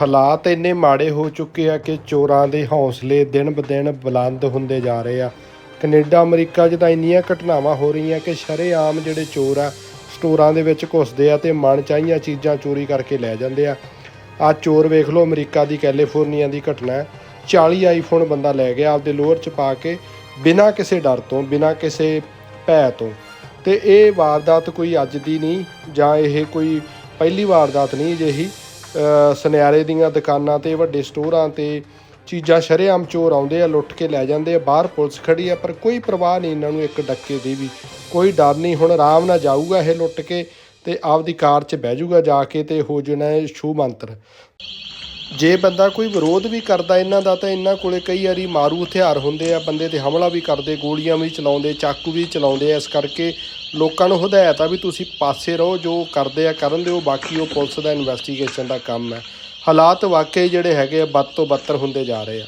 ਹਾਲਾਤ ਇੰਨੇ ਮਾੜੇ ਹੋ ਚੁੱਕੇ ਆ ਕਿ ਚੋਰਾਂ ਦੇ ਹੌਸਲੇ ਦਿਨ ਬ ਦਿਨ ਬੁਲੰਦ ਹੁੰਦੇ ਜਾ ਰਹੇ ਆ। ਕੈਨੇਡਾ, ਅਮਰੀਕਾ 'ਚ ਤਾਂ ਇੰਨੀਆਂ ਘਟਨਾਵਾਂ ਹੋ ਰਹੀਆਂ ਕਿ ਸ਼ਰੇਆਮ ਜਿਹੜੇ ਚੋਰ ਆ, ਸਟੋਰਾਂ ਦੇ ਵਿੱਚ ਘੁਸਦੇ ਆ ਤੇ ਮਨ ਚਾਹੀਆਂ ਚੀਜ਼ਾਂ ਚੋਰੀ ਕਰਕੇ ਲੈ ਜਾਂਦੇ ਆ। ਆ ਚੋਰ ਵੇਖ ਲਓ, ਅਮਰੀਕਾ ਦੀ ਕੈਲੀਫੋਰਨੀਆ ਦੀ ਘਟਨਾ ਹੈ। 40 ਆਈਫੋਨ ਬੰਦਾ ਲੈ ਗਿਆ ਆਪਦੇ ਲੋਅਰ 'ਚ ਪਾ ਕੇ, ਬਿਨਾਂ ਕਿਸੇ ਡਰ ਤੋਂ, ਬਿਨਾਂ ਕਿਸੇ ਭੈ ਤੋਂ। ਤੇ ਇਹ ਵਾਰਦਾਤ ਕੋਈ ਅੱਜ ਦੀ ਨਹੀਂ ਜਾਂ ਇਹ ਕੋਈ ਪਹਿਲੀ ਵਾਰਦਾਤ ਨਹੀਂ ਅਜਿਹੀ। ਸੁਨਿਆਰੇ ਦੀਆਂ ਦੁਕਾਨਾਂ ਤੇ, ਵੱਡੇ ਸਟੋਰਾਂ ਤੇ ਚੀਜ਼ਾਂ ਸ਼ਰੇਆਮ ਚੋਰ ਆਉਂਦੇ ਆ, ਲੁੱਟ ਕੇ ਲੈ ਜਾਂਦੇ ਆ, ਬਾਹਰ ਪੁਲਿਸ ਖੜੀ ਆ, ਪਰ ਕੋਈ ਪਰਵਾਹ ਨਹੀਂ ਇਹਨਾਂ ਨੂੰ ਇੱਕ ਡੱਕੇ ਦੀ ਵੀ। ਕੋਈ ਡਰ ਨਹੀਂ, ਹੁਣ ਆਰਾਮ ਨਾਲ ਜਾਊਗਾ ਇਹ ਲੁੱਟ ਕੇ ਤੇ ਆਪਦੀ ਕਾਰ 'ਚ ਬਹਿ ਜਾਊਗਾ ਜਾ ਕੇ ਤੇ ਹੋ ਜਾਣਾ ਸ਼ੂ ਮੰਤਰ। ਜੇ ਬੰਦਾ ਕੋਈ ਵਿਰੋਧ ਵੀ ਕਰਦਾ ਇਹਨਾਂ ਦਾ ਤਾਂ ਇਹਨਾਂ ਕੋਲੇ ਕਈ ਵਾਰੀ ਮਾਰੂ ਹਥਿਆਰ ਹੁੰਦੇ ਆ, ਬੰਦੇ ਤੇ ਹਮਲਾ ਵੀ ਕਰਦੇ, ਗੋਲੀਆਂ ਵੀ ਚਲਾਉਂਦੇ, ਚਾਕੂ ਵੀ ਚਲਾਉਂਦੇ ਆ। ਇਸ ਕਰਕੇ ਲੋਕਾਂ ਨੂੰ ਹਦਾਇਤ ਆ ਵੀ ਤੁਸੀਂ ਪਾਸੇ ਰਹੋ, ਜੋ ਕਰਦੇ ਆ ਕਰਨ ਦਿਓ, ਬਾਕੀ ਉਹ ਪੁਲਿਸ ਦਾ ਇਨਵੈਸਟੀਗੇਸ਼ਨ ਦਾ ਕੰਮ ਹੈ। ਹਾਲਾਤ ਵਾਕਈ ਜਿਹੜੇ ਹੈਗੇ ਆ ਬਦ ਤੋਂ ਬੱਤਰ ਹੁੰਦੇ ਜਾ ਰਹੇ ਆ।